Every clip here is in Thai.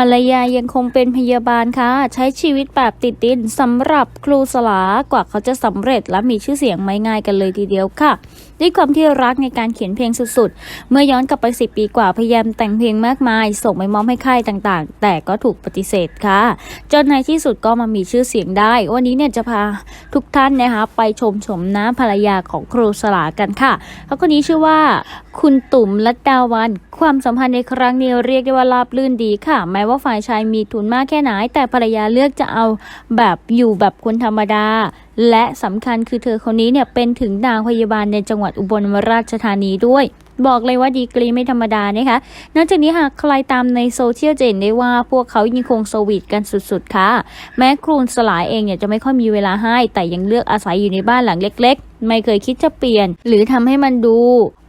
ภรรยายังคงเป็นพยาบาลค่ะ ใช้ชีวิตแบบติดดินสำหรับครูสลากว่าเขาจะสำเร็จและมีชื่อเสียงไม่ง่ายกันเลยทีเดียวค่ะ ด้วยความที่รักในการเขียนเพลงสุดๆ เมื่อย้อนกลับไป10ปีกว่าพยายามแต่งเพลงมากมาย ส่งไปมอบให้ค่ายต่างๆ แต่ก็ถูกปฏิเสธค่ะ จนในที่สุดก็มามีชื่อเสียงได้ วันนี้เนี่ยจะพาทุกท่านนะคะไปชมชมน้าภรรยาของครูสลากันค่ะเขาคนนี้ชื่อว่า คุณตุ่มลัดดาวัน ความสัมพันธ์ในครั้งนี้เรียกได้ว่าราบลื่นดีค่ะแม้ว่าฝ่ายชายมีทุนมากแค่ไหน แต่ภรรยาเลือกจะเอาแบบอยู่แบบคนธรรมดา และสำคัญคือเธอคนนี้เนี่ยเป็นถึงนางพยาบาลในจังหวัดอุบลราชธานีด้วยบอกเลยว่าดีกรีไม่ธรรมดานะคะ นอกจากนี้หากใครตามในโซเชียลจะเห็นได้ว่าพวกเขายังคงสวีทกันสุดๆ ค่ะ แม้ครูนสลายเองเนี่ยจะไม่ค่อยมีเวลาให้ แต่ยังเลือกอาศัยอยู่ในบ้านหลังเล็ก ๆ ไม่เคยคิดจะเปลี่ยน หรือทำให้มันดู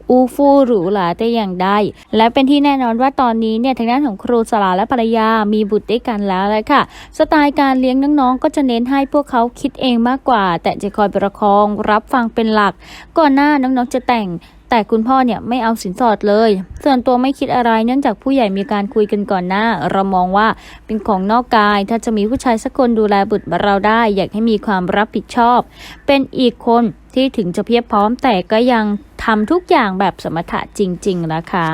อูฟู่หรูหราแต่อย่างใด และเป็นที่แน่นอนว่าตอนนี้เนี่ยทางด้านของครูสลาและภรรยามีบุตรด้วยกันแล้วเลยค่ะ สไตล์การเลี้ยงน้องๆ ก็จะเน้นให้พวกเขาคิดเองมากกว่า แต่จะคอยประคองรับฟังเป็นหลัก ก่อนหน้าน้องๆจะแต่งแต่คุณพ่อเนี่ยไม่เอาสินสอดเลย ส่วนตัวไม่คิดอะไรเนื่องจากผู้ใหญ่มีการคุยกันก่อนหน้า เรามองว่าเป็นของนอกกาย ถ้าจะมีผู้ชายสักคนดูแลบุตรเราได้ อยากให้มีความรับผิดชอบ เป็นอีกคนที่ถึงจะเพียบพร้อมแต่ก็ยัง ทำทุกอย่างแบบสมถะจริง ๆ นะคะ